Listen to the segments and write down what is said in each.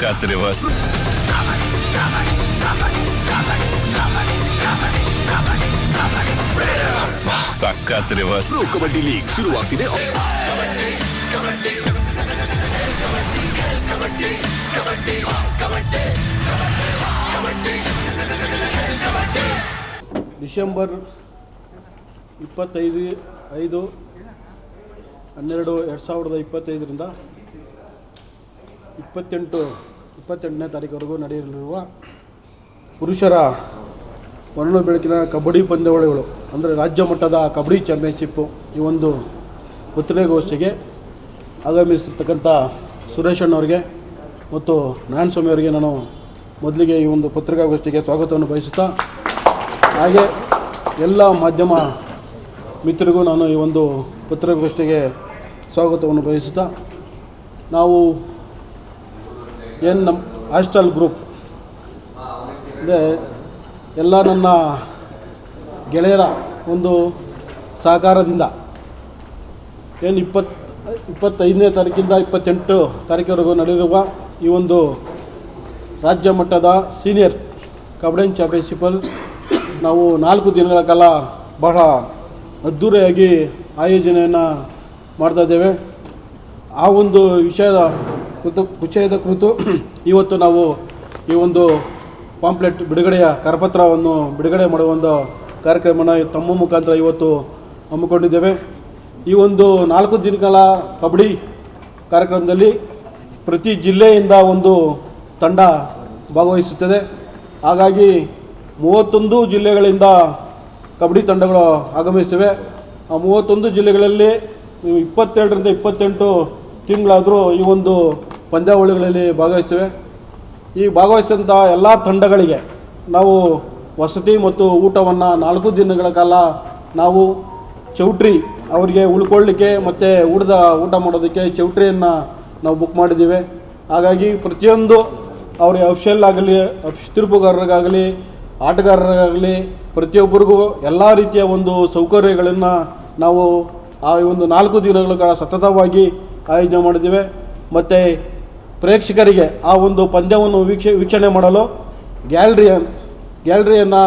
ಸಖತ್ вас. ಸಖತ್ reverse pro kabaddi league ಶುರುವಾಗ್ತಿದೆ ಡಿಸೆಂಬರ್ ಇಪ್ಪತ್ತೈದು ಐದು ಹನ್ನೆರಡು ಎರಡು ಸಾವಿರದ ಇಪ್ಪತ್ತೈದರಿಂದ ಇಪ್ಪತ್ತೆಂಟು. ಇಪ್ಪತ್ತೆಂಟನೇ ತಾರೀಕುವರೆಗೂ ನಡೆಯಲಿರುವ ಪುರುಷರ ವರ್ಣ ಬೆಳಕಿನ ಕಬಡ್ಡಿ ಪಂದ್ಯಾವಳಿಗಳು, ಅಂದರೆ ರಾಜ್ಯ ಮಟ್ಟದ ಕಬಡ್ಡಿ ಚಾಂಪಿಯನ್ಶಿಪ್ಪು ಈ ಒಂದು ಪತ್ರಿಕಾಗೋಷ್ಠಿಗೆ ಆಗಮಿಸಿರ್ತಕ್ಕಂಥ ಸುರೇಶ್ ಅಣ್ಣವ್ರಿಗೆ ಮತ್ತು ನಾರಾಯಣ ಸ್ವಾಮಿ ಅವರಿಗೆ ನಾನು ಮೊದಲಿಗೆ ಈ ಒಂದು ಪತ್ರಿಕಾಗೋಷ್ಠಿಗೆ ಸ್ವಾಗತವನ್ನು ಬಯಸುತ್ತಾ, ಹಾಗೆ ಎಲ್ಲ ಮಾಧ್ಯಮ ಮಿತ್ರರಿಗೂ ನಾನು ಈ ಒಂದು ಪತ್ರಿಕಾಗೋಷ್ಠಿಗೆ ಸ್ವಾಗತವನ್ನು ಬಯಸುತ್ತಾ, ನಾವು ಏನು ನಮ್ಮ ಹಾಸ್ಟೆಲ್ ಗ್ರೂಪ್. ಅಂದರೆ ಎಲ್ಲ ನನ್ನ ಗೆಳೆಯರ ಒಂದು ಸಹಕಾರದಿಂದ ಏನು ಇಪ್ಪತ್ತು ಇಪ್ಪತ್ತೈದನೇ ತಾರೀಕಿಂದ ಇಪ್ಪತ್ತೆಂಟು ತಾರೀಕಿವರೆಗೂ ನಡೆದಿರುವ ಈ ಒಂದು ರಾಜ್ಯ ಮಟ್ಟದ ಸೀನಿಯರ್ ಕಬಡ್ಡಿ ಚಾಂಪಿಯನ್ಶಿಪ್ಪಲ್ಲಿ ನಾವು ನಾಲ್ಕು ದಿನಗಳ ಕಾಲ ಬಹಳ ಅದ್ಧೂರಿಯಾಗಿ ಆಯೋಜನೆಯನ್ನು ಮಾಡ್ತಾ ಇದ್ದೇವೆ. ಆ ಒಂದು ವಿಷಯದ ಕುರಿತು ಕುಚಯದ ಕುರಿತು ಇವತ್ತು ನಾವು ಈ ಒಂದು ಪಾಂಪ್ಲೆಟ್ ಬಿಡುಗಡೆಯ ಕರಪತ್ರವನ್ನು ಬಿಡುಗಡೆ ಮಾಡುವ ಒಂದು ಕಾರ್ಯಕ್ರಮನ ತಮ್ಮ ಮುಖಾಂತರ ಇವತ್ತು ಹಮ್ಮಿಕೊಂಡಿದ್ದೇವೆ. ಈ ಒಂದು ನಾಲ್ಕು ದಿನಗಳ ಕಬಡ್ಡಿ ಕಾರ್ಯಕ್ರಮದಲ್ಲಿ ಪ್ರತಿ ಜಿಲ್ಲೆಯಿಂದ ಒಂದು ತಂಡ ಭಾಗವಹಿಸುತ್ತದೆ. ಹಾಗಾಗಿ ಮೂವತ್ತೊಂದು ಜಿಲ್ಲೆಗಳಿಂದ ಕಬಡ್ಡಿ ತಂಡಗಳು ಆಗಮಿಸಿವೆ ಆ ಮೂವತ್ತೊಂದು ಜಿಲ್ಲೆಗಳಲ್ಲಿ ಇಪ್ಪತ್ತೆರಡರಿಂದ ಇಪ್ಪತ್ತೆಂಟು ಟೀಮ್ಗಳಾದರೂ ಈ ಒಂದು ಪಂದ್ಯಾವಳಿಗಳಲ್ಲಿ ಭಾಗವಹಿಸ್ತೇವೆ ಈ ಭಾಗವಹಿಸಿದಂಥ ಎಲ್ಲ ತಂಡಗಳಿಗೆ ನಾವು ವಸತಿ ಮತ್ತು ಊಟವನ್ನು ನಾಲ್ಕು ದಿನಗಳ ಕಾಲ ನಾವು ಚೌಟ್ರಿ ಅವರಿಗೆ ಉಳ್ಕೊಳ್ಳಿಕ್ಕೆ ಮತ್ತು ಊಟದ ಊಟ ಮಾಡೋದಕ್ಕೆ ಚೌಟ್ರಿಯನ್ನು ನಾವು ಬುಕ್ ಮಾಡಿದ್ದೀವಿ. ಹಾಗಾಗಿ ಪ್ರತಿಯೊಂದು ಅವ್ರಿಗೆ ಅಫಿಷಿಯಲ್ ಆಗಲಿ, ತಿರುಪುಗಾರರಿಗಾಗಲಿ, ಆಟಗಾರರಿಗಾಗಲಿ ಪ್ರತಿಯೊಬ್ಬರಿಗೂ ಎಲ್ಲ ರೀತಿಯ ಒಂದು ಸೌಕರ್ಯಗಳನ್ನು ನಾವು ಆ ಒಂದು ನಾಲ್ಕು ದಿನಗಳ ಕಾಲ ಸತತವಾಗಿ ಆಯೋಜನೆ ಮಾಡಿದ್ದೇವೆ. ಮತ್ತು ಪ್ರೇಕ್ಷಕರಿಗೆ ಆ ಒಂದು ಪಂದ್ಯವನ್ನು ವೀಕ್ಷ, ವೀಕ್ಷಣೆ ಮಾಡಲು ಗ್ಯಾಲ್ರಿಯ, ಗ್ಯಾಲ್ರಿಯನ್ನು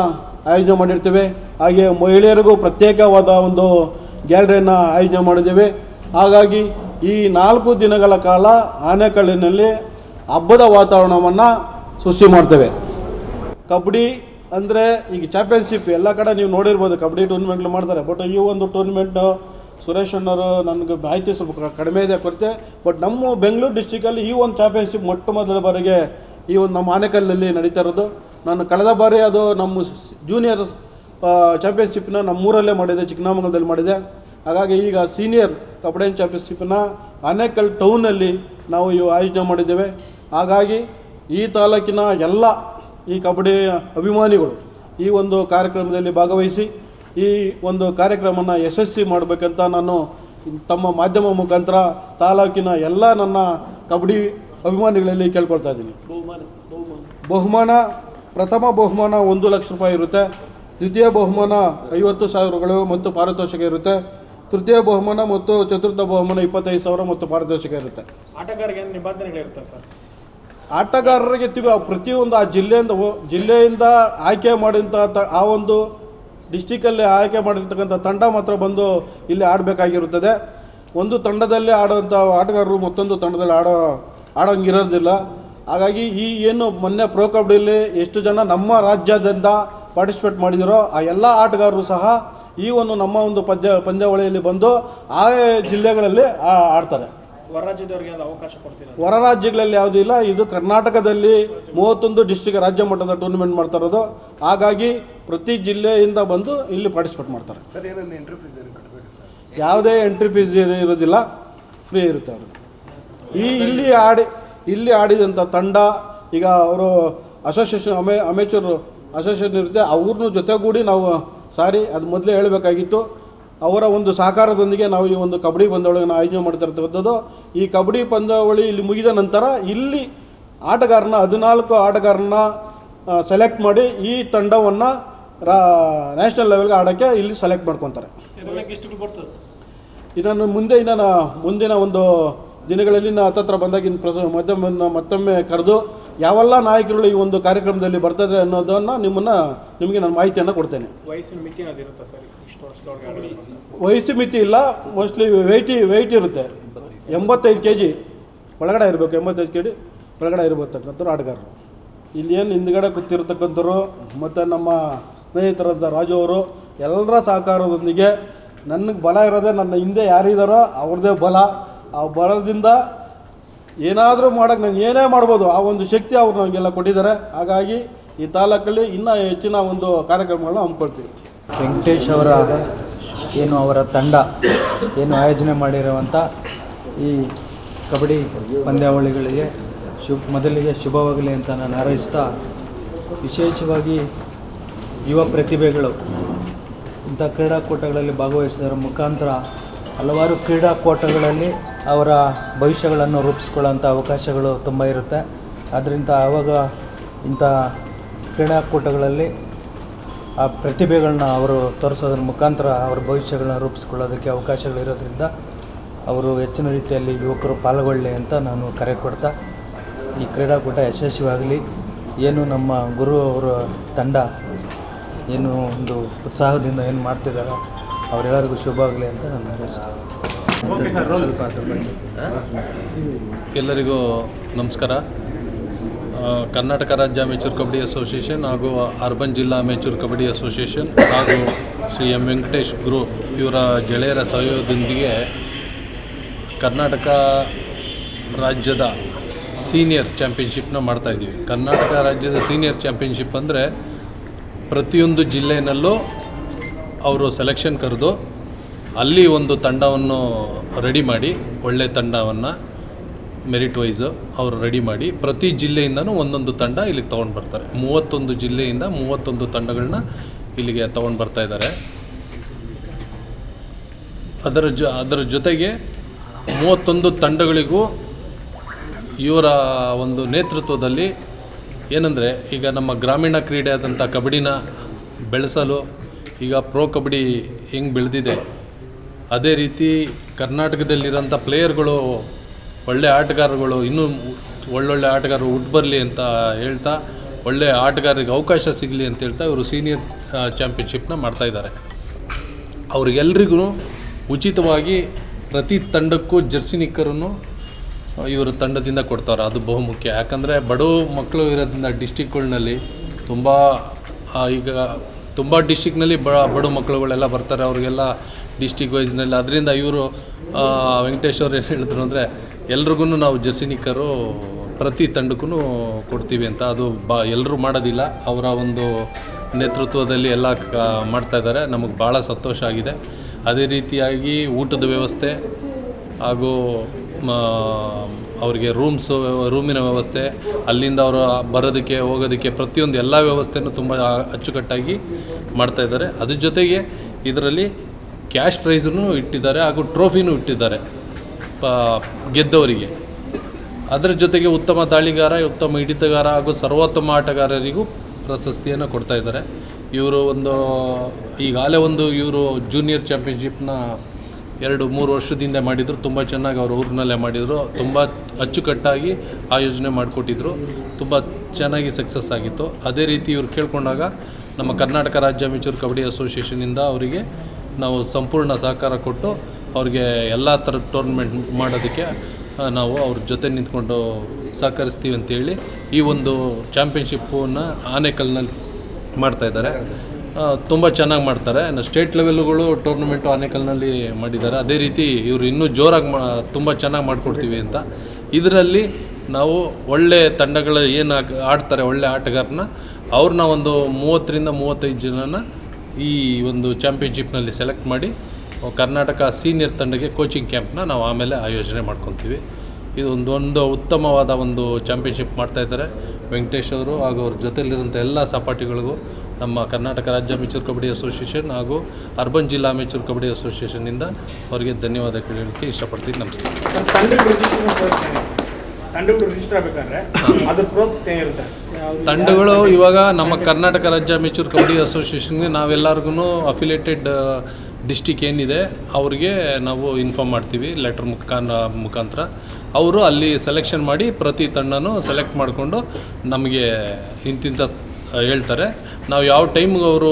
ಆಯೋಜನೆ ಮಾಡಿರ್ತೇವೆ. ಹಾಗೆ ಮಹಿಳೆಯರಿಗೂ ಪ್ರತ್ಯೇಕವಾದ ಒಂದು ಗ್ಯಾಲರಿಯನ್ನು ಆಯೋಜನೆ ಮಾಡಿದ್ದೇವೆ. ಹಾಗಾಗಿ ಈ ನಾಲ್ಕು ದಿನಗಳ ಕಾಲ ಆನೆಕಲ್ಲಿನಲ್ಲಿ ಹಬ್ಬದ ವಾತಾವರಣವನ್ನು ಸೃಷ್ಟಿ ಮಾಡ್ತೇವೆ. ಕಬಡ್ಡಿ ಅಂದರೆ ಈಗ ಚಾಂಪಿಯನ್ಶಿಪ್ ಎಲ್ಲ ಕಡೆ ನೀವು ನೋಡಿರ್ಬೋದು. ಕಬಡ್ಡಿ ಟೂರ್ನಮೆಂಟ್ಲು ಮಾಡ್ತಾರೆ. ಬಟ್ ಈ ಒಂದು ಟೂರ್ನಮೆಂಟ್ ಸುರೇಶ್ ಅಣ್ಣವರು ನನಗೆ ಮಾಹಿತಿ ಸ್ವಲ್ಪ ಕಡಿಮೆ ಇದೆ ಕೊರತೆ ಬಟ್ ನಮ್ಮ ಬೆಂಗಳೂರು ಡಿಸ್ಟಿಕಲ್ಲಿ ಈ ಒಂದು ಚಾಂಪಿಯನ್ಶಿಪ್ ಮೊಟ್ಟ ಮೊದಲ ಬಾರಿಗೆ ಈ ಒಂದು ನಮ್ಮ ಆನೆಕಲ್ಲಲ್ಲಿ ನಡೀತಾ ಇರೋದು. ನಾನು ಕಳೆದ ಬಾರಿ ಅದು ನಮ್ಮ ಜೂನಿಯರ್ ಚಾಂಪಿಯನ್ಶಿಪ್ನ ನಮ್ಮೂರಲ್ಲೇ ಮಾಡಿದೆ, ಚಿಕ್ಕನಾಮಂಗಲದಲ್ಲಿ ಮಾಡಿದೆ. ಹಾಗಾಗಿ ಈಗ ಸೀನಿಯರ್ ಕಬಡ್ಡಿ ಚಾಂಪಿಯನ್ಶಿಪ್ನ ಆನೇಕಲ್ ಟೌನಲ್ಲಿ ನಾವು ಇವು ಆಯೋಜನೆ ಮಾಡಿದ್ದೇವೆ. ಹಾಗಾಗಿ ಈ ತಾಲೂಕಿನ ಎಲ್ಲ ಈ ಕಬಡ್ಡಿ ಅಭಿಮಾನಿಗಳು ಈ ಒಂದು ಕಾರ್ಯಕ್ರಮದಲ್ಲಿ ಭಾಗವಹಿಸಿ ಈ ಒಂದು ಕಾರ್ಯಕ್ರಮವನ್ನು ಯಶಸ್ವಿ ಮಾಡಬೇಕಂತ ನಾನು ತಮ್ಮ ಮಾಧ್ಯಮ ಮುಖಾಂತರ ತಾಲೂಕಿನ ಎಲ್ಲ ನನ್ನ ಕಬಡ್ಡಿ ಅಭಿಮಾನಿಗಳಲ್ಲಿ ಕೇಳ್ಕೊಳ್ತಾ ಇದ್ದೀನಿ. ಬಹುಮಾನ ಪ್ರಥಮ ಬಹುಮಾನ ಒಂದು ಲಕ್ಷ ರೂಪಾಯಿ ಇರುತ್ತೆ. ದ್ವಿತೀಯ ಬಹುಮಾನ ಐವತ್ತು ಸಾವಿರಗಳು ಮತ್ತು ಪಾರಿತೋಷಿಕ ಇರುತ್ತೆ. ತೃತೀಯ ಬಹುಮಾನ ಮತ್ತು ಚತುರ್ಥ ಬಹುಮಾನ ಇಪ್ಪತ್ತೈದು ಸಾವಿರ ಮತ್ತು ಪಾರಿತೋಷಿಕ ಇರುತ್ತೆ. ಆಟಗಾರರಿಗೆ ನಿಬಂಧನೆಗಳಿರುತ್ತೆ ಸರ್? ಆಟಗಾರರಿಗೆ ಪ್ರತಿಯೊಂದು ಆ ಜಿಲ್ಲೆಯಿಂದ ಜಿಲ್ಲೆಯಿಂದ ಆಯ್ಕೆ ಮಾಡಿದಂಥ ಆ ಒಂದು ಡಿಸ್ಟಿಕಲ್ಲಿ ಆಯ್ಕೆ ಮಾಡಿರ್ತಕ್ಕಂಥ ತಂಡ ಮಾತ್ರ ಬಂದು ಇಲ್ಲಿ ಆಡಬೇಕಾಗಿರುತ್ತದೆ. ಒಂದು ತಂಡದಲ್ಲಿ ಆಡೋಂಥ ಆಟಗಾರರು ಮತ್ತೊಂದು ತಂಡದಲ್ಲಿ ಆಡೋ ಆಡೋಂಗಿರೋದಿಲ್ಲ. ಹಾಗಾಗಿ ಈ ಏನು ಮೊನ್ನೆ ಪ್ರೊ ಕಬಡ್ಡಿಯಲ್ಲಿ ಎಷ್ಟು ಜನ ನಮ್ಮ ರಾಜ್ಯದಿಂದ ಪಾರ್ಟಿಸಿಪೇಟ್ ಮಾಡಿದರೋ ಆ ಎಲ್ಲ ಆಟಗಾರರು ಸಹ ಈ ಒಂದು ನಮ್ಮ ಒಂದು ಪಂದ್ಯ ಪಂದ್ಯಾವಳಿಯಲ್ಲಿ ಬಂದು ಆ ಜಿಲ್ಲೆಗಳಲ್ಲಿ ಆಡ್ತಾರೆ. ಹೊರ ರಾಜ್ಯಗಳಲ್ಲಿ ಯಾವುದೂ ಇಲ್ಲ. ಇದು ಕರ್ನಾಟಕದಲ್ಲಿ ಮೂವತ್ತೊಂದು ಡಿಸ್ಟಿಕ್ ರಾಜ್ಯ ಮಟ್ಟದ ಟೂರ್ನಮೆಂಟ್ ಮಾಡ್ತಾ ಇರೋದು. ಹಾಗಾಗಿ ಪ್ರತಿ ಜಿಲ್ಲೆಯಿಂದ ಬಂದು ಇಲ್ಲಿ ಪಾರ್ಟಿಸಿಪೇಟ್ ಮಾಡ್ತಾರೆ. ಯಾವುದೇ ಎಂಟ್ರಿ ಫೀಸ್ ಇರೋದಿಲ್ಲ ಫ್ರೀ ಇರುತ್ತೆ ಅವರು ಈ ಇಲ್ಲಿ ಆಡಿ ಇಲ್ಲಿ ಆಡಿದಂಥ ತಂಡ ಈಗ ಅವರು ಅಸೋಸಿಯೇಷನ್ ಅಮೆ ಅಮೇಚೂರ್ ಅಸೋಸಿಯೇಷನ್ ಇರುತ್ತೆ ಅವ್ರನ್ನೂ ಜೊತೆಗೂಡಿ ನಾವು ಸಾರಿ ಅದು ಮೊದಲೇ ಹೇಳಬೇಕಾಗಿತ್ತು ಅವರ ಒಂದು ಸಹಕಾರದೊಂದಿಗೆ ನಾವು ಈ ಒಂದು ಕಬಡ್ಡಿ ಪಂದ್ಯಾವಳಿಯನ್ನು ಆಯೋಜನೆ ಮಾಡ್ತಾ ಇರ್ತಕ್ಕಂಥದ್ದು. ಈ ಕಬಡ್ಡಿ ಪಂದ್ಯಾವಳಿ ಇಲ್ಲಿ ಮುಗಿದ ನಂತರ ಇಲ್ಲಿ ಆಟಗಾರನ ಹದಿನಾಲ್ಕು ಆಟಗಾರನ ಸೆಲೆಕ್ಟ್ ಮಾಡಿ ಈ ತಂಡವನ್ನು ರಾ ನ್ಯಾಷನಲ್ ಲೆವೆಲ್ಗೆ ಆಡೋಕ್ಕೆ ಇಲ್ಲಿ ಸೆಲೆಕ್ಟ್ ಮಾಡ್ಕೊತಾರೆ. ಇದನ್ನು ಮುಂದೆ ಇನ್ನು ಮುಂದಿನ ಒಂದು ದಿನಗಳಲ್ಲಿ ನಾ ಹತ್ತತ್ರ ಬಂದಾಗ ಇನ್ನು ಪ್ರಸ ಮತ್ತೊಮ್ಮೆ ಮತ್ತೊಮ್ಮೆ ಕರೆದು ಯಾವೆಲ್ಲ ನಾಯಕರುಗಳು ಈ ಒಂದು ಕಾರ್ಯಕ್ರಮದಲ್ಲಿ ಬರ್ತದೆ ಅನ್ನೋದನ್ನು ನಿಮ್ಮನ್ನು ನಿಮಗೆ ನಾನು ಮಾಹಿತಿಯನ್ನು ಕೊಡ್ತೇನೆ. ವಯಸ್ಸು ಮಿತಿ ಇಲ್ಲ ಮೋಸ್ಟ್ಲಿ ವೆಯ್ಟಿ ವೆಯ್ಟ್ ಇರುತ್ತೆ. ಎಂಬತ್ತೈದು ಕೆ ಜಿ ಒಳಗಡೆ ಇರಬೇಕು ಎಂಬತ್ತೈದು ಕೆ ಜಿ ಒಳಗಡೆ ಇರಬೇಕಂತವ್ರು ಆಟಗಾರರು ಇಲ್ಲಿ ಏನು ಹಿಂದ್ಗಡೆ ಕೂತಿರ್ತಕ್ಕಂಥವ್ರು ಮತ್ತು ನಮ್ಮ ಸ್ನೇಹಿತರಾದ ರಾಜು ಅವರು, ಎಲ್ಲರ ಸಹಕಾರದೊಂದಿಗೆ ನನಗೆ ಬಲ ಇರೋದೇ ನನ್ನ ಹಿಂದೆ ಯಾರಿದ್ದಾರೋ ಅವ್ರದ್ದೇ ಬಲ. ಆ ಬಲದಿಂದ ಏನಾದರೂ ಮಾಡೋಕ್ಕೆ ನಾನು ಏನೇ ಮಾಡ್ಬೋದು, ಆ ಒಂದು ಶಕ್ತಿ ಅವ್ರು ನನಗೆಲ್ಲ ಕೊಟ್ಟಿದ್ದಾರೆ. ಹಾಗಾಗಿ ಈ ತಾಲೂಕಲ್ಲಿ ಇನ್ನೂ ಹೆಚ್ಚಿನ ಒಂದು ಕಾರ್ಯಕ್ರಮಗಳನ್ನ ಹಮ್ಮಿಕೊಳ್ತೀವಿ. ವೆಂಕಟೇಶ್ ಅವರ ಏನು ಅವರ ತಂಡ ಏನು ಆಯೋಜನೆ ಮಾಡಿರುವಂಥ ಈ ಕಬಡ್ಡಿ ಪಂದ್ಯಾವಳಿಗಳಿಗೆ ಶುಭ, ಮೊದಲಿಗೆ ಶುಭವಾಗಲಿ ಅಂತ ನಾನು ಹಾರೈಸ್ತಾ ವಿಶೇಷವಾಗಿ ಯುವ ಪ್ರತಿಭೆಗಳು ಇಂಥ ಕ್ರೀಡಾಕೂಟಗಳಲ್ಲಿ ಭಾಗವಹಿಸೋದ್ರ ಮುಖಾಂತರ ಹಲವಾರು ಕ್ರೀಡಾಕೂಟಗಳಲ್ಲಿ ಅವರ ಭವಿಷ್ಯಗಳನ್ನು ರೂಪಿಸ್ಕೊಳ್ಳೋಂಥ ಅವಕಾಶಗಳು ತುಂಬ ಇರುತ್ತೆ. ಆದ್ದರಿಂದ ಆವಾಗ ಇಂಥ ಕ್ರೀಡಾಕೂಟಗಳಲ್ಲಿ ಆ ಪ್ರತಿಭೆಗಳನ್ನ ಅವರು ತೋರಿಸೋದ್ರ ಮುಖಾಂತರ ಅವರ ಭವಿಷ್ಯಗಳನ್ನ ರೂಪಿಸ್ಕೊಳ್ಳೋದಕ್ಕೆ ಅವಕಾಶಗಳಿರೋದ್ರಿಂದ ಅವರು ಹೆಚ್ಚಿನ ರೀತಿಯಲ್ಲಿ ಯುವಕರು ಪಾಲ್ಗೊಳ್ಳಿ ಅಂತ ನಾನು ಕರೆ ಕೊಡ್ತಾ, ಈ ಕ್ರೀಡಾಕೂಟ ಯಶಸ್ವಿಯಾಗಲಿ. ಏನು ನಮ್ಮ ಗುರು ಅವರ ತಂಡ ಏನು ಒಂದು ಉತ್ಸಾಹದಿಂದ ಏನು ಮಾಡ್ತಿದ್ದಾರೋ ಅವರೆಲ್ಲರಿಗೂ ಶುಭ ಆಗಲಿ ಅಂತ ನಾನು ಹಾರೈಸ್ತೇನೆ ಸ್ವಲ್ಪ ಅದ್ರ ಬಗ್ಗೆ. ಎಲ್ಲರಿಗೂ ನಮಸ್ಕಾರ. ಕರ್ನಾಟಕ ರಾಜ್ಯ ಅಮೇಚೂರ್ ಕಬಡ್ಡಿ ಅಸೋಸಿಯೇಷನ್ ಹಾಗೂ ಅರ್ಬನ್ ಜಿಲ್ಲಾ ಅಮೇಚೂರ್ ಕಬಡ್ಡಿ ಅಸೋಸಿಯೇಷನ್ ಹಾಗೂ ಶ್ರೀ ಎಂ ವೆಂಕಟೇಶ್ ಗುರು ಇವರ ಗೆಳೆಯರ ಸಹಯೋಗದೊಂದಿಗೆ ಕರ್ನಾಟಕ ರಾಜ್ಯದ ಸೀನಿಯರ್ ಚಾಂಪಿಯನ್ಶಿಪ್ನ ಮಾಡ್ತಾಯಿದ್ದೀವಿ ಕರ್ನಾಟಕ ರಾಜ್ಯದ ಸೀನಿಯರ್ ಚಾಂಪಿಯನ್ಶಿಪ್ ಅಂದರೆ ಪ್ರತಿಯೊಂದು ಜಿಲ್ಲೆಯಲ್ಲೂ ಅವರು ಸೆಲೆಕ್ಷನ್ ಕರೆದು ಅಲ್ಲಿ ಒಂದು ತಂಡವನ್ನು ರೆಡಿ ಮಾಡಿ, ಒಳ್ಳೆ ತಂಡವನ್ನು ಮೆರಿಟ್ ವೈಸು ಅವರು ರೆಡಿ ಮಾಡಿ ಪ್ರತಿ ಜಿಲ್ಲೆಯಿಂದನೂ ಒಂದೊಂದು ತಂಡ ಇಲ್ಲಿಗೆ ತೊಗೊಂಡು ಬರ್ತಾರೆ. ಮೂವತ್ತೊಂದು ಜಿಲ್ಲೆಯಿಂದ ಮೂವತ್ತೊಂದು ತಂಡಗಳನ್ನ ಇಲ್ಲಿಗೆ ತೊಗೊಂಡು ಬರ್ತಾ ಇದ್ದಾರೆ. ಅದರ ಜೊ, ಅದರ ಜೊತೆಗೆ ಮೂವತ್ತೊಂದು ತಂಡಗಳಿಗೂ ಇವರ ಒಂದು ನೇತೃತ್ವದಲ್ಲಿ ಏನಂದರೆ, ಈಗ ನಮ್ಮ ಗ್ರಾಮೀಣ ಕ್ರೀಡೆ ಆದಂಥ ಕಬಡ್ಡಿನ ಬೆಳೆಸಲು ಈಗ ಪ್ರೋ ಕಬಡ್ಡಿ ಹೆಂಗೆ ಬೆಳೆದಿದೆ, ಅದೇ ರೀತಿ ಕರ್ನಾಟಕದಲ್ಲಿರೋಂಥ ಪ್ಲೇಯರ್ಗಳು, ಒಳ್ಳೆ ಆಟಗಾರರುಗಳು, ಇನ್ನೂ ಒಳ್ಳೊಳ್ಳೆ ಆಟಗಾರರು ಹುಟ್ಟು ಬರಲಿ ಅಂತ ಹೇಳ್ತಾ, ಒಳ್ಳೆ ಆಟಗಾರರಿಗೆ ಅವಕಾಶ ಸಿಗಲಿ ಅಂತ ಹೇಳ್ತಾ ಇವರು ಸೀನಿಯರ್ ಚಾಂಪಿಯನ್ಶಿಪ್ನ ಮಾಡ್ತಾಯಿದ್ದಾರೆ ಅವ್ರಿಗೆಲ್ರಿಗೂ ಉಚಿತವಾಗಿ ಪ್ರತಿ ತಂಡಕ್ಕೂ ಜರ್ಸಿ ನಿಕ್ಕರನ್ನು ಇವರು ತಂಡದಿಂದ ಕೊಡ್ತಾರೆ, ಅದು ಬಹುಮುಖ್ಯ ಯಾಕಂದರೆ ಬಡವ ಮಕ್ಕಳು ಇರೋದ್ರಿಂದ ಡಿಸ್ಟಿಕ್ಗಳ್ನಲ್ಲಿ ತುಂಬ ಈಗ ತುಂಬ ಡಿಸ್ಟಿಕ್ನಲ್ಲಿ ಬ, ಬಡ ಮಕ್ಕಳುಗಳೆಲ್ಲ ಬರ್ತಾರೆ. ಅವ್ರಿಗೆಲ್ಲ ಡಿಸ್ಟಿಕ್ ವೈಸ್ನಲ್ಲಿ. ಅದರಿಂದ ಇವರು ವೆಂಕಟೇಶ್ ಅವರು ಏನು ಹೇಳಿದ್ರು ಅಂದರೆ ಎಲ್ರಿಗೂ ನಾವು ಜರ್ಸಿನಿಕರು ಪ್ರತಿ ತಂಡಕ್ಕೂ ಕೊಡ್ತೀವಿ ಅಂತ. ಅದು ಬಾ ಎಲ್ಲರೂ ಮಾಡೋದಿಲ್ಲ. ಅವರ ಒಂದು ನೇತೃತ್ವದಲ್ಲಿ ಎಲ್ಲ ಮಾಡ್ತಾಯಿದ್ದಾರೆ ನಮಗೆ ಭಾಳ ಸಂತೋಷ ಆಗಿದೆ. ಅದೇ ರೀತಿಯಾಗಿ ಊಟದ ವ್ಯವಸ್ಥೆ ಹಾಗೂ ಅವ್ರಿಗೆ ರೂಮ್ಸು, ರೂಮಿನ ವ್ಯವಸ್ಥೆ, ಅಲ್ಲಿಂದ ಅವರು ಬರೋದಕ್ಕೆ, ಹೋಗೋದಕ್ಕೆ ಪ್ರತಿಯೊಂದು ಎಲ್ಲ ವ್ಯವಸ್ಥೆನೂ ತುಂಬ ಅಚ್ಚುಕಟ್ಟಾಗಿ ಮಾಡ್ತಾ ಇದ್ದಾರೆ. ಅದ್ರ ಜೊತೆಗೆ ಇದರಲ್ಲಿ ಕ್ಯಾಶ್ ಪ್ರೈಸನ್ನು ಇಟ್ಟಿದ್ದಾರೆ ಹಾಗೂ ಟ್ರೋಫಿನೂ ಇಟ್ಟಿದ್ದಾರೆ ಪ, ಗೆದ್ದವರಿಗೆ. ಅದರ ಜೊತೆಗೆ ಉತ್ತಮ ದಾಳಿಗಾರ, ಉತ್ತಮ ಹಿಡಿತಗಾರ ಹಾಗೂ ಸರ್ವೋತ್ತಮ ಆಟಗಾರರಿಗೂ ಪ್ರಶಸ್ತಿಯನ್ನು ಕೊಡ್ತಾ ಇದ್ದಾರೆ. ಇವರು ಒಂದು, ಈಗಾಗಲೇ ಒಂದು ಇವರು ಜೂನಿಯರ್ ಚಾಂಪಿಯನ್ಶಿಪ್ನ ಎರಡು ಮೂರು ವರ್ಷದಿಂದ ಮಾಡಿದರು, ತುಂಬ ಚೆನ್ನಾಗಿ ಅವ್ರ ಊರಿನಲ್ಲೇ ಮಾಡಿದರು, ತುಂಬ ಅಚ್ಚುಕಟ್ಟಾಗಿ ಆ ಯೋಜನೆ ಮಾಡಿಕೊಟ್ಟಿದ್ರು, ತುಂಬ ಚೆನ್ನಾಗಿ ಸಕ್ಸಸ್ ಆಗಿತ್ತು. ಅದೇ ರೀತಿ ಇವ್ರು ಕೇಳಿಕೊಂಡಾಗ ನಮ್ಮ ಕರ್ನಾಟಕ ರಾಜ್ಯ ಮೆಚೂರ್ ಕಬಡ್ಡಿ ಅಸೋಸಿಯೇಷನಿಂದ ಅವರಿಗೆ ನಾವು ಸಂಪೂರ್ಣ ಸಹಕಾರ ಕೊಟ್ಟು ಅವ್ರಿಗೆ ಎಲ್ಲ ಥರದ ಟೂರ್ನಮೆಂಟ್ ಮಾಡೋದಕ್ಕೆ ನಾವು ಅವ್ರ ಜೊತೆ ನಿಂತ್ಕೊಂಡು ಸಹಕರಿಸ್ತೀವಿ ಅಂತೇಳಿ ಈ ಒಂದು ಚಾಂಪಿಯನ್ಶಿಪ್ಪನ್ನು ಆನೇಕಲ್ನಲ್ಲಿ ಮಾಡ್ತಾಯಿದ್ದಾರೆ ತುಂಬ ಚೆನ್ನಾಗಿ ಮಾಡ್ತಾರೆ. ಸ್ಟೇಟ್ ಲೆವೆಲ್ಗಳು ಟೂರ್ನಮೆಂಟು ಆನೇಕಲ್ನಲ್ಲಿ ಮಾಡಿದ್ದಾರೆ. ಅದೇ ರೀತಿ ಇವರು ಇನ್ನೂ ಜೋರಾಗಿ ಮಾ, ತುಂಬ ಚೆನ್ನಾಗಿ ಮಾಡಿಕೊಡ್ತೀವಿ ಅಂತ. ಇದರಲ್ಲಿ ನಾವು ಒಳ್ಳೆ ತಂಡಗಳು ಏನು ಆಡ್ತಾರೆ, ಒಳ್ಳೆ ಆಟಗಾರನ ಅವ್ರನ್ನ ಒಂದು ಮೂವತ್ತರಿಂದ ಮೂವತ್ತೈದು ಜನನ ಈ ಒಂದು ಚಾಂಪಿಯನ್ಶಿಪ್ನಲ್ಲಿ ಸೆಲೆಕ್ಟ್ ಮಾಡಿ ಕರ್ನಾಟಕ ಸೀನಿಯರ್ ತಂಡಕ್ಕೆ ಕೋಚಿಂಗ್ ಕ್ಯಾಂಪ್ನ ನಾವು ಆಮೇಲೆ ಆಯೋಜನೆ ಮಾಡ್ಕೊತೀವಿ. ಇದು ಒಂದು ಉತ್ತಮವಾದ ಒಂದು ಚಾಂಪಿಯನ್ಶಿಪ್ ಮಾಡ್ತಾಯಿದ್ದಾರೆ ವೆಂಕಟೇಶ್ ಅವರು ಹಾಗೂ ಅವ್ರ ಜೊತೆಯಲ್ಲಿರುವಂಥ ಎಲ್ಲ ಸಹಪಾಠಿಗಳಿಗೂ ನಮ್ಮ ಕರ್ನಾಟಕ ರಾಜ್ಯ ಮೆಚೂರ್ ಕಬಡ್ಡಿ ಅಸೋಸಿಯೇಷನ್ ಹಾಗೂ ಅರ್ಬನ್ ಜಿಲ್ಲಾ ಮೆಚೂರ್ ಕಬಡ್ಡಿ ಅಸೋಸಿಯೇಷನ್ನಿಂದ ಅವರಿಗೆ ಧನ್ಯವಾದ ಕೇಳಲಿಕ್ಕೆ ಇಷ್ಟಪಡ್ತೀನಿ. ನಮಸ್ಕಾರ. ತಂಡಗಳು ಇವಾಗ ನಮ್ಮ ಕರ್ನಾಟಕ ರಾಜ್ಯ ಮೆಚೂರ್ ಕಬಡ್ಡಿ ಅಸೋಸಿಯೇಷನ್ಗೆ ನಾವೆಲ್ಲರಿಗೂ ಅಫಿಲೇಟೆಡ್ ಡಿಸ್ಟಿಕ್ ಏನಿದೆ ಅವ್ರಿಗೆ ನಾವು ಇನ್ಫಾರ್ಮ್ ಮಾಡ್ತೀವಿ ಲೆಟ್ರ್ ಮುಖಾನ್ ಮುಖಾಂತರ. ಅವರು ಅಲ್ಲಿ ಸೆಲೆಕ್ಷನ್ ಮಾಡಿ ಪ್ರತಿ ತಂಡನೂ ಸೆಲೆಕ್ಟ್ ಮಾಡಿಕೊಂಡು ನಮಗೆ ಇಂತಿಂಥ ಹೇಳ್ತಾರೆ. ನಾವು ಯಾವ ಟೈಮ್ಗೆ ಅವರು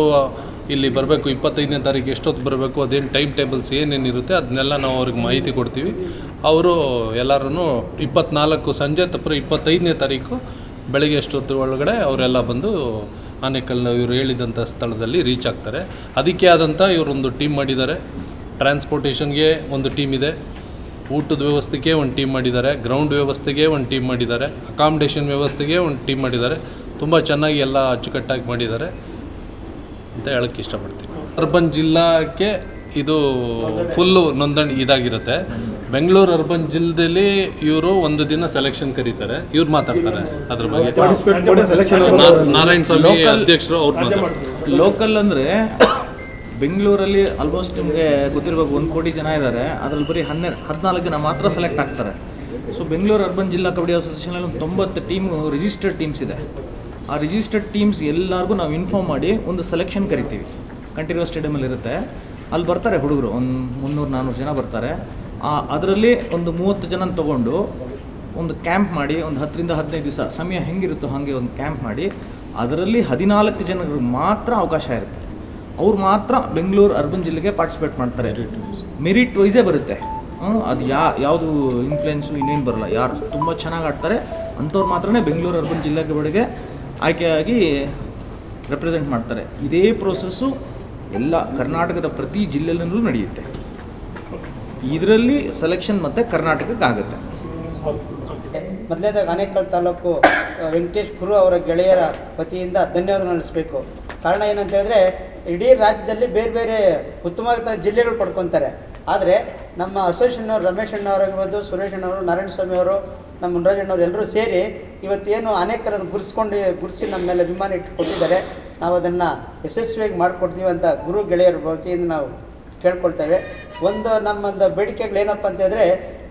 ಇಲ್ಲಿ ಬರಬೇಕು, ಇಪ್ಪತ್ತೈದನೇ ತಾರೀಕು ಎಷ್ಟೊತ್ತು ಬರಬೇಕು, ಅದೇನು ಟೈಮ್ ಟೇಬಲ್ಸ್ ಏನೇನಿರುತ್ತೆ ಅದನ್ನೆಲ್ಲ ನಾವು ಅವ್ರಿಗೆ ಮಾಹಿತಿ ಕೊಡ್ತೀವಿ. ಅವರು ಎಲ್ಲರೂ ಇಪ್ಪತ್ನಾಲ್ಕು ಸಂಜೆ ತಪ್ಪರೆ ಇಪ್ಪತ್ತೈದನೇ ತಾರೀಕು ಬೆಳಗ್ಗೆ ಎಷ್ಟೊತ್ತು ಒಳಗಡೆ ಅವರೆಲ್ಲ ಬಂದು ಆನೆಕಲ್ನ ಇವರು ಹೇಳಿದಂಥ ಸ್ಥಳದಲ್ಲಿ ರೀಚ್ ಆಗ್ತಾರೆ. ಅದಕ್ಕೆ ಆದಂಥ ಇವರೊಂದು ಟೀಮ್ ಮಾಡಿದ್ದಾರೆ. ಟ್ರಾನ್ಸ್ಪೋರ್ಟೇಷನ್ಗೆ ಒಂದು ಟೀಮ್ ಇದೆ. ಊಟದ ವ್ಯವಸ್ಥೆಗೆ ಒಂದು ಟೀಮ್ ಮಾಡಿದ್ದಾರೆ. ಗ್ರೌಂಡ್ ವ್ಯವಸ್ಥೆಗೆ ಒಂದು ಟೀಮ್ ಮಾಡಿದ್ದಾರೆ. ಅಕಾಮಿಡೇಷನ್ ವ್ಯವಸ್ಥೆಗೆ ಒಂದು ಟೀಮ್ ಮಾಡಿದ್ದಾರೆ. ತುಂಬ ಚೆನ್ನಾಗಿ ಎಲ್ಲ ಅಚ್ಚುಕಟ್ಟಾಗಿ ಮಾಡಿದ್ದಾರೆ ಅಂತ ಹೇಳಕ್ಕೆ ಇಷ್ಟಪಡ್ತೀನಿ. ಅರ್ಬನ್ ಜಿಲ್ಲಾಕ್ಕೆ ಇದು ಫುಲ್ಲು ನೋಂದಣಿ ಇದಾಗಿರುತ್ತೆ. ಬೆಂಗಳೂರು ಅರ್ಬನ್ ಜಿಲ್ಲೆಯಲ್ಲಿ ಇವರು ಒಂದು ದಿನ ಸೆಲೆಕ್ಷನ್ ಕರೀತಾರೆ. ಇವ್ರು ಮಾತಾಡ್ತಾರೆ ಅದ್ರ ಬಗ್ಗೆ. ನಾರಾಯಣ ಸ್ವಾಮಿ ಅಧ್ಯಕ್ಷರು ಅವ್ರು ಮಾತಾಡ್ತಾರೆ. ಲೋಕಲ್ ಅಂದರೆ ಬೆಂಗಳೂರಲ್ಲಿ ಆಲ್ಮೋಸ್ಟ್ ನಿಮಗೆ ಗೊತ್ತಿರಬೇಕು ಒಂದು ಕೋಟಿ ಜನ ಇದ್ದಾರೆ ಅದರಲ್ಲಿ ಬರೀ ಹನ್ನೆರಡು ಹದಿನಾಲ್ಕು ಜನ ಮಾತ್ರ ಸೆಲೆಕ್ಟ್ ಆಗ್ತಾರೆ. ಸೊ ಬೆಂಗಳೂರು ಅರ್ಬನ್ ಜಿಲ್ಲಾ ಕಬಡ್ಡಿ ಅಸೋಸಿಯೇಷನಲ್ಲಿ ಒಂದು ತೊಂಬತ್ತು ಟೀಮ್ ರಿಜಿಸ್ಟರ್ಡ್ ಟೀಮ್ಸ್ ಇದೆ. ಆ ರಿಜಿಸ್ಟರ್ಡ್ ಟೀಮ್ಸ್ ಎಲ್ಲರಿಗೂ ನಾವು ಇನ್ಫಾರ್ಮ್ ಮಾಡಿ ಒಂದು ಸೆಲೆಕ್ಷನ್ ಕರಿತೀವಿ. ಕಂಠೀರವ ಸ್ಟೇಡಿಯಮಲ್ಲಿ ಇರುತ್ತೆ. ಅಲ್ಲಿ ಬರ್ತಾರೆ ಹುಡುಗರು, ಒಂದು ಮುನ್ನೂರು ನಾನ್ನೂರು ಜನ ಬರ್ತಾರೆ. ಆ, ಅದರಲ್ಲಿ ಒಂದು ಮೂವತ್ತು ಜನ ತಗೊಂಡು ಒಂದು ಕ್ಯಾಂಪ್ ಮಾಡಿ, ಒಂದು ಹತ್ತರಿಂದ ಹದಿನೈದು ದಿವಸ ಸಮಯ ಹೆಂಗಿರುತ್ತೋ ಹಾಗೆ ಒಂದು ಕ್ಯಾಂಪ್ ಮಾಡಿ, ಅದರಲ್ಲಿ ಹದಿನಾಲ್ಕು ಜನರು ಮಾತ್ರ ಅವಕಾಶ ಇರುತ್ತೆ. ಅವ್ರು ಮಾತ್ರ ಬೆಂಗಳೂರು, ಅರ್ಬನ್ ಜಿಲ್ಲೆಗೆ ಪಾರ್ಟಿಸಿಪೇಟ್ ಮಾಡ್ತಾರೆ. ಮೆರಿಟ್ ವೈಸೇ ಬರುತ್ತೆ. ಅದು ಯಾ, ಯಾವುದು ಇನ್ಫ್ಲುಯೆನ್ಸು ಇನ್ನೇನು ಬರಲ್ಲ. ಯಾರು ತುಂಬ ಚೆನ್ನಾಗಿ ಆಡ್ತಾರೆ, ಅಂಥವ್ರು ಮಾತ್ರನೇ ಬೆಂಗಳೂರು, ಅರ್ಬನ್ ಜಿಲ್ಲೆಗೆ ಕಬಡ್ಡಿಗೆ ಆಯ್ಕೆಯಾಗಿ ರೆಪ್ರೆಸೆಂಟ್ ಮಾಡ್ತಾರೆ. ಇದೇ ಪ್ರೋಸೆಸ್ಸು ಎಲ್ಲ ಕರ್ನಾಟಕದ ಪ್ರತಿ ಜಿಲ್ಲೆಯಲ್ಲೂ ನಡೆಯುತ್ತೆ. ಇದರಲ್ಲಿ ಸೆಲೆಕ್ಷನ್ ಮತ್ತು ಕರ್ನಾಟಕಕ್ಕೆ ಆಗುತ್ತೆ. ಮೊದಲೇದಾಗಿ ಆನೇಕಲ್ ತಾಲೂಕು ವೆಂಕಟೇಶ್ ಗುರು ಅವರ ಗೆಳೆಯರ ವತಿಯಿಂದ ಧನ್ಯವಾದ ನಡೆಸಬೇಕು ಕಾರಣ ಏನಂತ ಹೇಳಿದ್ರೆ, ಇಡೀ ರಾಜ್ಯದಲ್ಲಿ ಬೇರೆ ಬೇರೆ ಉತ್ತಮವಾದ ಜಿಲ್ಲೆಗಳು ಪಡ್ಕೊತಾರೆ. ಆದರೆ ನಮ್ಮ ಅಸೋಸಿಯೇಷನ್ ರಮೇಶ್ ಅಣ್ಣವರಾಗಿರ್ಬೋದು ಸುರೇಶ್ ಅಣ್ಣವರು ನಾರಾಯಣ ಸ್ವಾಮಿ ಅವರು ನಮ್ಮ ಮುನರಾಜಣ್ಣವ್ರು ಎಲ್ಲರೂ ಸೇರಿ ಇವತ್ತೇನು ಅನೇಕರನ್ನು ಗುರ್ಸ್ಕೊಂಡು, ಗುರುಸಿ ನಮ್ಮ ಮೇಲೆ ಅಭಿಮಾನ ಇಟ್ಟುಕೊಟ್ಟಿದ್ದಾರೆ ನಾವು ಅದನ್ನು ಯಶಸ್ವಿಯಾಗಿ ಮಾಡಿಕೊಡ್ತೀವಿ ಅಂತ ಗುರು ಗೆಳೆಯರ ವತಿಯಿಂದ ನಾವು ಕೇಳ್ಕೊಳ್ತೇವೆ. ಒಂದು ನಮ್ಮೊಂದು ಬೇಡಿಕೆಗಳು ಏನಪ್ಪ ಅಂತ ಹೇಳಿದ್ರೆ,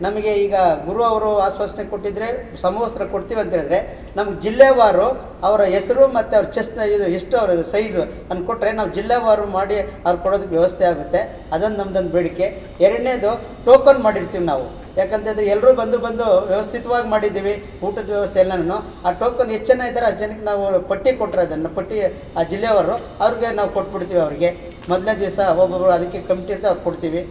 ನಮಗೆ ಈಗ ಗುರು ಅವರು ಆಶ್ವಾಸನೆ ಕೊಟ್ಟಿದ್ದರೆ ಸಮವಸ್ತ್ರ ಕೊಡ್ತೀವಿ ಅಂತ ಹೇಳಿದ್ರೆ, ನಮ್ಗೆ ಜಿಲ್ಲೆವಾರು ಅವರ ಹೆಸರು ಮತ್ತು ಅವ್ರ ಚೆಸ್ಟ್ ಇದು ಎಷ್ಟು ಅವ್ರ ಸೈಜು ಅನ್ನು ಕೊಟ್ಟರೆ ನಾವು ಜಿಲ್ಲೆವಾರು ಮಾಡಿ ಅವ್ರು ಕೊಡೋದಕ್ಕೆ ವ್ಯವಸ್ಥೆ ಆಗುತ್ತೆ. ಅದೊಂದು ನಮ್ಮದೊಂದು ಬೇಡಿಕೆ. ಎರಡನೇದು ಟೋಕನ್ ಮಾಡಿರ್ತೀವಿ ನಾವು. ಯಾಕಂತಂದರೆ ಎಲ್ಲರೂ ಬಂದು ಬಂದು ವ್ಯವಸ್ಥಿತವಾಗಿ ಮಾಡಿದ್ದೀವಿ, ಊಟದ ವ್ಯವಸ್ಥೆ ಎಲ್ಲನೂ. ಆ ಟೋಕನ್ ಹೆಚ್ಚು ಜನ ಇದ್ದಾರೆ ಆ ಜನಕ್ಕೆ ನಾವು ಪಟ್ಟಿ ಕೊಟ್ಟರೆ ಅದನ್ನು, ಪಟ್ಟಿ ಆ ಜಿಲ್ಲೆಯವರು, ಅವ್ರಿಗೆ ನಾವು ಕೊಟ್ಬಿಡ್ತೀವಿ ಅವ್ರಿಗೆ. ಮೊದಲನೇ ದಿವಸ ಒಬ್ಬೊಬ್ಬರು ಅದಕ್ಕೆ ಕಮಿಟಿ ಅವ್ರು ಕೊಡ್ತೀವಿ.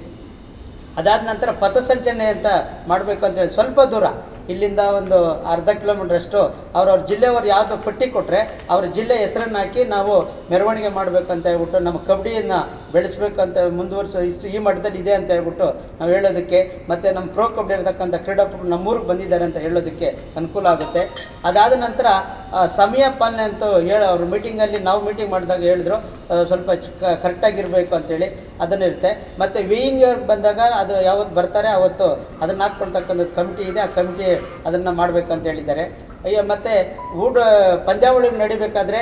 ಅದಾದ ನಂತರ ಪಥಸಂಚಲನೆ ಅಂತ ಮಾಡಬೇಕು ಅಂತೇಳಿ ಸ್ವಲ್ಪ ದೂರ. ಇಲ್ಲಿಂದ ಒಂದು ಅರ್ಧ ಕಿಲೋಮೀಟ್ರಷ್ಟು ಅವ್ರವ್ರ ಜಿಲ್ಲೆಯವರು ಯಾವುದು ಪಟ್ಟಿ ಕೊಟ್ಟರೆ ಅವ್ರ ಜಿಲ್ಲೆ ಹೆಸರನ್ನು ಹಾಕಿ ನಾವು ಮೆರವಣಿಗೆ ಮಾಡಬೇಕು ಅಂತ ಹೇಳ್ಬಿಟ್ಟು ನಮ್ಮ ಕಬಡ್ಡಿಯನ್ನು ಅಂತ ಮುಂದುವರಿಸೋ ಇಷ್ಟು ಈ ಮಟ್ಟದಲ್ಲಿ ಇದೆ ಅಂತ ಹೇಳ್ಬಿಟ್ಟು ನಾವು ಹೇಳೋದಕ್ಕೆ ಮತ್ತು ನಮ್ಮ ಪ್ರೋ ಕಬಡ್ಡಿ ಇರತಕ್ಕಂಥ ಕ್ರೀಡಾಪಟು ನಮ್ಮ ಊರಿಗೆ ಬಂದಿದ್ದಾರೆ ಅಂತ ಹೇಳೋದಕ್ಕೆ ಅನುಕೂಲ ಆಗುತ್ತೆ. ಅದಾದ ನಂತರ ಸಮಯ ಪಾಲನೆ ಅಂತ ಹೇಳ ಅವ್ರ ಮೀಟಿಂಗಲ್ಲಿ ನಾವು ಮೀಟಿಂಗ್ ಮಾಡಿದಾಗ ಹೇಳಿದ್ರು ಸ್ವಲ್ಪ ಕರೆಕ್ಟಾಗಿರಬೇಕು ಅಂತೇಳಿ ಅದನ್ನಿರುತ್ತೆ ಮತ್ತು ವೇಯಿಂಗ್ ಬಂದಾಗ ಅದು ಯಾವತ್ತು ಬರ್ತಾರೆ, ಅವತ್ತು ಅದನ್ನು ಹಾಕ್ಕೊಳ್ತಕ್ಕಂಥದ್ದು ಕಮಿಟಿ ಇದೆ. ಆ ಕಮಿಟಿ ಅದನ್ನು ಅಂತ ಹೇಳಿದ್ದಾರೆ. ಅಯ್ಯೋ, ಮತ್ತು ಊಟ ಪಂದ್ಯಾವಳಿ ನಡಿಬೇಕಾದ್ರೆ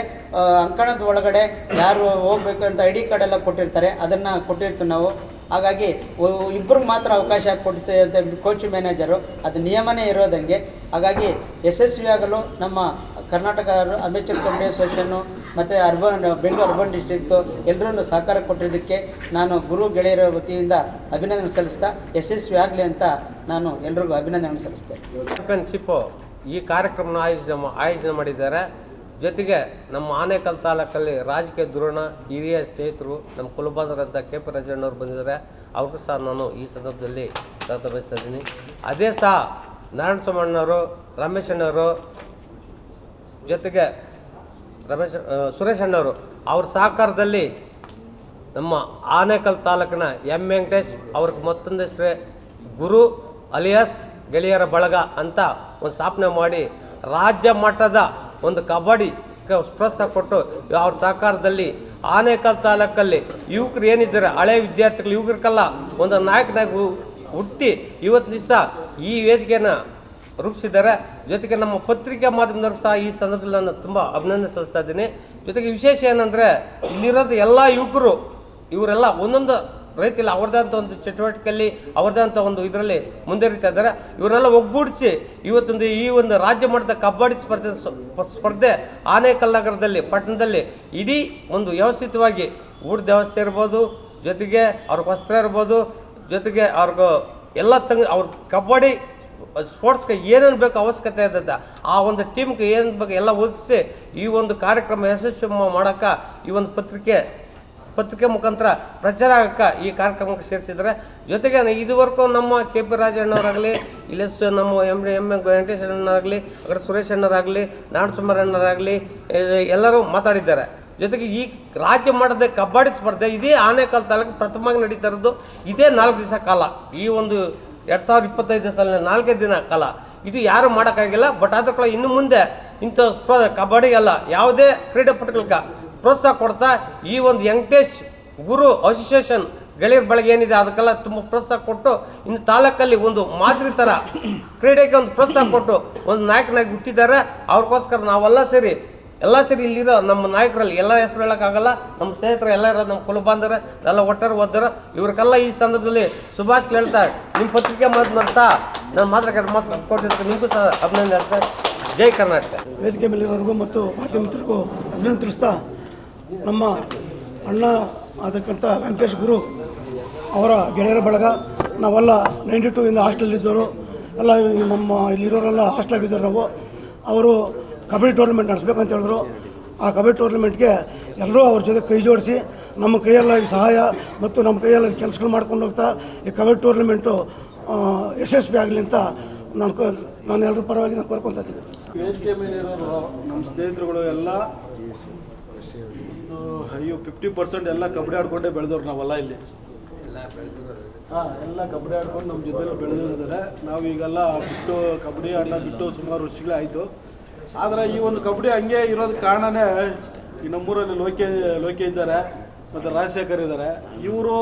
ಅಂಕಣದ ಒಳಗಡೆ ಯಾರು ಹೋಗ್ಬೇಕು ಅಂತ ಐ ಡಿ ಕಾರ್ಡ್ ಎಲ್ಲ ಕೊಟ್ಟಿರ್ತಾರೆ. ಅದನ್ನು ಕೊಟ್ಟಿರ್ತೀವಿ ನಾವು. ಹಾಗಾಗಿ ಇಬ್ಬರಿಗೆ ಮಾತ್ರ ಅವಕಾಶ ಕೊಡ್ತೇವೆ ಅಂತ ಕೋಚ್ ಮ್ಯಾನೇಜರು ಅದು ನಿಯಮನೇ ಇರೋದಂಗೆ. ಹಾಗಾಗಿ ಯಶಸ್ವಿಯಾಗಲು ನಮ್ಮ ಕರ್ನಾಟಕ ಅಂಬೇಡ್ಕರ್ ಕಬಡ್ಡಿ ಅಸೋಸಿಯೇಷನ್ನು ಮತ್ತು ಅರ್ಬನ್, ಬೆಂಗಳೂರು ಅರ್ಬನ್ ಡಿಸ್ಟ್ರಿಕ್ಟು ಎಲ್ಲರೂ ಸಹಕಾರ ಕೊಟ್ಟಿದ್ದಕ್ಕೆ ನಾನು ಗುರು ಗೆಳೆಯರ ವತಿಯಿಂದ ಅಭಿನಂದನೆ ಸಲ್ಲಿಸ್ತಾ ಯಶಸ್ವಿ ಆಗಲಿ ಅಂತ ನಾನು ಎಲ್ರಿಗೂ ಅಭಿನಂದನೆ ಸಲ್ಲಿಸ್ತೇನೆ. ಚಾಂಪಿಯನ್ಶಿಪ್ಪು ಈ ಕಾರ್ಯಕ್ರಮನ ಆಯೋಜನೆ ಆಯೋಜನೆ ಮಾಡಿದ್ದಾರೆ. ಜೊತೆಗೆ ನಮ್ಮ ಆನೇಕಲ್ ತಾಲೂಕಲ್ಲಿ ರಾಜಕೀಯ ಧೋರಣ ಹಿರಿಯ ಸ್ನೇಹಿತರು, ನಮ್ಮ ಕುಲಬಾಂಧರಂತ ಕೆ ಪಿ ರಾಜಣ್ಣವರು ಬಂದಿದ್ದಾರೆ. ಅವ್ರಿಗೂ ಸಹ ನಾನು ಈ ಸಂದರ್ಭದಲ್ಲಿ ಇದ್ದೀನಿ. ಅದೇ ಸಹ ನಾರಾಯಣ ಸ್ವಾಮಣ್ಣವರು, ರಮೇಶ್ ಅಣ್ಣವರು ಜೊತೆಗೆ ರಮೇಶ್ ಸುರೇಶ್ ಅಣ್ಣವರು, ಅವ್ರ ಸಹಕಾರದಲ್ಲಿ ನಮ್ಮ ಆನೇಕಲ್ ತಾಲೂಕಿನ ಎಂ ವೆಂಕಟೇಶ್ ಅವ್ರಿಗೆ ಮತ್ತೊಂದು ಹೆಸರೇ ಗುರು ಅಲಿಯಾಸ್ ಗೆಳೆಯರ ಬಳಗ ಅಂತ ಒಂದು ಸ್ಥಾಪನೆ ಮಾಡಿ ರಾಜ್ಯ ಮಟ್ಟದ ಒಂದು ಕಬಡ್ಡಿ ಪ್ರೋತ್ಸಾಹ ಕೊಟ್ಟು ಅವ್ರ ಸಹಕಾರದಲ್ಲಿ ಆನೇಕಲ್ ತಾಲೂಕಲ್ಲಿ ಯುವಕರು ಏನಿದ್ದಾರೆ, ಹಳೆ ವಿದ್ಯಾರ್ಥಿಗಳು, ಯುವಕರಿಗೆಲ್ಲ ಒಂದು ನಾಯಕನಾಗಿ ಹುಟ್ಟಿ ಇವತ್ತು ದಿವಸ ಈ ವೇದಿಕೆಯನ್ನು ರೂಪಿಸಿದ್ದಾರೆ. ಜೊತೆಗೆ ನಮ್ಮ ಪತ್ರಿಕಾ ಮಾಧ್ಯಮದವ್ರಿಗೆ ಸಹ ಈ ಸಂದರ್ಭದಲ್ಲಿ ನಾನು ತುಂಬ ಅಭಿನಂದನೆ ಸಲ್ಲಿಸ್ತಾ ಇದ್ದೀನಿ. ಜೊತೆಗೆ ವಿಶೇಷ ಏನಂದರೆ, ಇಲ್ಲಿರೋದು ಎಲ್ಲ ಯುವಕರು, ಇವರೆಲ್ಲ ಒಂದೊಂದು ರೈತಿಲ್ಲ ಅವ್ರದ್ದೇ ಅಂತ ಒಂದು ಚಟುವಟಿಕೆಯಲ್ಲಿ, ಅವ್ರದ್ದೇ ಅಂತ ಒಂದು ಇದರಲ್ಲಿ ಮುಂದುವರಿತಾ ಇದ್ದಾರೆ. ಇವರೆಲ್ಲ ಒಗ್ಗೂಡಿಸಿ ಇವತ್ತೊಂದು ಈ ಒಂದು ರಾಜ್ಯ ಮಟ್ಟದ ಕಬಡ್ಡಿ ಸ್ಪರ್ಧೆ ಸ್ಪರ್ಧೆ ಆನೇಕಲ್ ನಗರದಲ್ಲಿ ಪಟ್ಟಣದಲ್ಲಿ ಇಡೀ ಒಂದು ವ್ಯವಸ್ಥಿತವಾಗಿ ಊಟದ ವ್ಯವಸ್ಥೆ ಇರ್ಬೋದು, ಜೊತೆಗೆ ಅವ್ರಿಗೆ ವಸ್ತ್ರ ಇರ್ಬೋದು, ಜೊತೆಗೆ ಅವ್ರಿಗೂ ಎಲ್ಲ ತಂಗ, ಅವ್ರ ಕಬಡ್ಡಿ ಸ್ಪೋರ್ಟ್ಸ್ಗೆ ಏನೇನು ಬೇಕು ಅವಶ್ಯಕತೆ ಇದ್ದದ ಆ ಒಂದು ಟೀಮ್ಗೆ ಏನು ಬೇಕು ಎಲ್ಲ ಒದಗಿಸಿ ಈ ಒಂದು ಕಾರ್ಯಕ್ರಮ ಯಶಸ್ವಿ ಮಾಡೋಕ್ಕೆ ಈ ಒಂದು ಪತ್ರಿಕೆ ಪತ್ರಿಕೆ ಮುಖಾಂತರ ಪ್ರಚಾರ ಆಗಕ್ಕೆ ಈ ಕಾರ್ಯಕ್ರಮಕ್ಕೆ ಸೇರಿಸಿದರೆ ಜೊತೆಗೆ ಇದುವರೆಗೂ ನಮ್ಮ ಕೆ ಪಿ ರಾಜಣ್ಣವರಾಗಲಿ, ಇಲ್ಲ ನಮ್ಮ ಎಂ ಎಂ ಎ ವೆಂಕಟೇಶ್ ಅಣ್ಣರಾಗಲಿ ಆ ಸುರೇಶ್ ಅಣ್ಣರಾಗಲಿ ಅಣ್ಣರಾಗಲಿ ಎಲ್ಲರೂ ಮಾತಾಡಿದ್ದಾರೆ. ಜೊತೆಗೆ ಈ ರಾಜ್ಯ ಮಟ್ಟದ ಕಬಡ್ಡಿ ಸ್ಪರ್ಧೆ ಇದೇ ಆನೇಕಲ್ ತಾಲೂಕು ಪ್ರಥಮವಾಗಿ ನಡೀತಾ ಇರೋದು, ಇದೇ ನಾಲ್ಕು ದಿವಸ ಕಾಲ. ಈ ಒಂದು ಎರಡು ಸಾವಿರದ ಇಪ್ಪತ್ತೈದು ಸಾಲಿನ ನಾಲ್ಕೇ ದಿನ ಕಾಲ. ಇದು ಯಾರು ಮಾಡೋಕ್ಕಾಗಿಲ್ಲ ಬಟ್ ಆದ ಕೂಡ ಇನ್ನು ಮುಂದೆ ಇಂಥ ಸ್ಪ ಕಬಡ್ಡಿಗೆಲ್ಲ ಯಾವುದೇ ಕ್ರೀಡಾಪಟುಗಳಿಗೆ ಪ್ರೋತ್ಸಾಹ ಕೊಡ್ತಾ ಈ ಒಂದು ವೆಂಕಟೇಶ್ ಗುರು ಅಸೋಸಿಯೇಷನ್ ಗೆಳೆಯರ ಬಳಗ ಏನಿದೆ, ಅದಕ್ಕೆಲ್ಲ ತುಂಬ ಪ್ರೋತ್ಸಾಹ ಕೊಟ್ಟು, ಇನ್ನು ತಾಲೂಕಲ್ಲಿ ಒಂದು ಮಾದರಿ ಥರ ಕ್ರೀಡೆಗೆ ಒಂದು ಪ್ರೋತ್ಸಾಹ ಕೊಟ್ಟು ಒಂದು ನಾಯಕನಾಗಿ ಹುಟ್ಟಿದ್ದಾರೆ. ಅವ್ರಿಗೋಸ್ಕರ ನಾವೆಲ್ಲ ಸೇರಿ, ಎಲ್ಲ ಸೇರಿ ಇಲ್ಲಿರೋ ನಮ್ಮ ನಾಯಕರಲ್ಲಿ ಎಲ್ಲ ಹೆಸರು ಹೇಳೋಕ್ಕಾಗಲ್ಲ, ನಮ್ಮ ಸ್ನೇಹಿತರು ಎಲ್ಲ ಇರೋದು ನಮ್ಮ ಕುಲಬಾಂಧರ, ಎಲ್ಲ ಒಟ್ಟಾರೆ ಓದಾರ ಇವ್ರಿಗೆಲ್ಲ ಈ ಸಂದರ್ಭದಲ್ಲಿ ಸುಭಾಷ್ ಹೇಳ್ತಾ ನಿಮ್ಮ ಪತ್ರಿಕೆ ಮಾತನಾಡ್ತಾ ನಾನು ಮಾತ್ರ ಮಾತು ಕೊಟ್ಟಿದ್ದಕ್ಕೆ ನಿಮಗೂ ಸಹ ಅಭಿನಂದನೆ ಹೇಳ್ತಾ, ಜೈ ಕರ್ನಾಟಕ. ವೇದಿಕೆ ಮೇಲಿರೋರಿಗೂ ಮತ್ತು ಮಾಧ್ಯಮ ಮಿತ್ರರಿಗೂ ಅಭಿನಂದನೆ ತಿಳಿಸ್ತಾ, ನಮ್ಮ ಅಣ್ಣ ಆದಕ್ಕಂಥ ವೆಂಕಟೇಶ್ ಗುರು ಅವರ ಗೆಳೆಯರ ಬಳಗ, ನಾವೆಲ್ಲ ನೈಂಟಿ ಟೂ ಇಂದ ಹಾಸ್ಟೆಲಿದ್ದವರು ಎಲ್ಲ ನಮ್ಮ ಇಲ್ಲಿರೋರೆಲ್ಲ ಹಾಸ್ಟೆಲಾಗಿದ್ದರು ನಾವು. ಅವರು ಕಬಡ್ಡಿ ಟೂರ್ನಮೆಂಟ್ ನಡೆಸ್ಬೇಕಂತ ಹೇಳಿದ್ರು. ಆ ಕಬಡ್ಡಿ ಟೂರ್ನಮೆಂಟ್ಗೆ ಎಲ್ಲರೂ ಅವ್ರ ಜೊತೆ ಕೈ ಜೋಡಿಸಿ ನಮ್ಮ ಕೈಯೆಲ್ಲ ಸಹಾಯ ಮತ್ತು ನಮ್ಮ ಕೈಯಲ್ಲಿ ಕೆಲಸಗಳು ಮಾಡ್ಕೊಂಡು ಹೋಗ್ತಾ ಈ ಕಬಡ್ಡಿ ಟೂರ್ನಮೆಂಟು ಯಶಸ್ವಿ ಆಗಲಿ ಅಂತ ನಾನು ನಾನು ಎಲ್ಲರ ಪರವಾಗಿ ನಾನು ಕೋರ್ಕೊತಾ ಇದ್ದೀನಿ. ವೇದಿಕೆ ಮೇಲೆ ಇರೋರು ನಮ್ಮ ಸ್ನೇಹಿತರುಗಳು ಎಲ್ಲ ಅಯ್ಯೋ ಫಿಫ್ಟಿ ಪರ್ಸೆಂಟ್ ಎಲ್ಲ ಕಬಡ್ಡಿ ಆಡ್ಕೊಂಡೇ ಬೆಳೆದವ್ರು ನಾವೆಲ್ಲ ಇಲ್ಲಿ. ಹಾಂ, ಎಲ್ಲ ಕಬಡ್ಡಿ ಆಡ್ಕೊಂಡು ನಮ್ಮ ಜೊತೆ ಬೆಳೆದಿದ್ದಾರೆ. ನಾವು ಈಗೆಲ್ಲ ಬಿಟ್ಟು ಕಬಡ್ಡಿ ಆಟ ಬಿಟ್ಟು ಸುಮಾರು ವರ್ಷಗಳೇ ಆಯಿತು. ಆದರೆ ಈ ಒಂದು ಕಬಡ್ಡಿ ಹಂಗೆ ಇರೋದಕ್ಕೆ ಕಾರಣನೇ ಈ ನಮ್ಮೂರಲ್ಲಿ ಲೋಕೆ ಲೋಕೆ ಇದ್ದಾರೆ. ಮತ್ತು ರಾಜಶೇಖರ್ ಇದ್ದಾರೆ. ಇವರು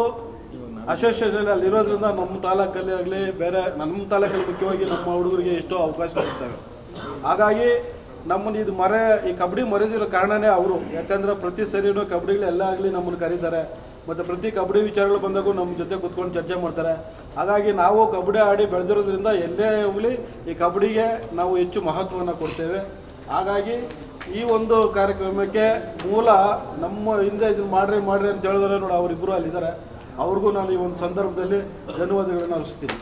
ಅಸೋಸಿಯೇಷನ್ ಅಲ್ಲಿ ಇರೋದ್ರಿಂದ ನಮ್ಮ ತಾಲೂಕಲ್ಲಿ ಆಗಲಿ, ಬೇರೆ ನಮ್ಮ ತಾಲೂಕಲ್ಲಿ ಮುಖ್ಯವಾಗಿ ನಮ್ಮ ಹುಡುಗರಿಗೆ ಎಷ್ಟೋ ಅವಕಾಶ ಸಿಗ್ತವೆ ಹಾಗಾಗಿ ನಮ್ಮನ್ನು ಇದು ಮರೆ, ಈ ಕಬಡ್ಡಿ ಮರೆದಿರೋ ಕಾರಣನೇ ಅವರು. ಯಾಕಂದ್ರೆ ಪ್ರತಿ ಸರಿನೂ ಕಬಡ್ಡಿಗಳು ಎಲ್ಲ ಆಗಲಿ ನಮ್ಮನ್ನು ಕರೀತಾರೆ. ಮತ್ತು ಪ್ರತಿ ಕಬಡ್ಡಿ ವಿಚಾರಗಳು ಬಂದಾಗೂ ನಮ್ಮ ಜೊತೆ ಕೂತ್ಕೊಂಡು ಚರ್ಚೆ ಮಾಡ್ತಾರೆ. ಹಾಗಾಗಿ ನಾವು ಕಬಡ್ಡಿ ಆಡಿ ಬೆಳೆದಿರೋದ್ರಿಂದ ಎಲ್ಲೇ ಹೋಗಲಿ ಈ ಕಬಡ್ಡಿಗೆ ನಾವು ಹೆಚ್ಚು ಮಹತ್ವವನ್ನು ಕೊಡ್ತೇವೆ. ಹಾಗಾಗಿ ಈ ಒಂದು ಕಾರ್ಯಕ್ರಮಕ್ಕೆ ಮೂಲ ನಮ್ಮ ಹಿಂದೆ ಇದನ್ನು ಮಾಡ್ರಿ ಮಾಡ್ರಿ ಅಂತ ಹೇಳಿದ್ರೆ ನೋಡಿ ಅವರಿಬ್ಬರು ಅಲ್ಲಿದ್ದಾರೆ. ಅವ್ರಿಗೂ ನಾನು ಈ ಒಂದು ಸಂದರ್ಭದಲ್ಲಿ ಧನ್ಯವಾದಗಳನ್ನು ಅರ್ಪಿಸ್ತೀನಿ.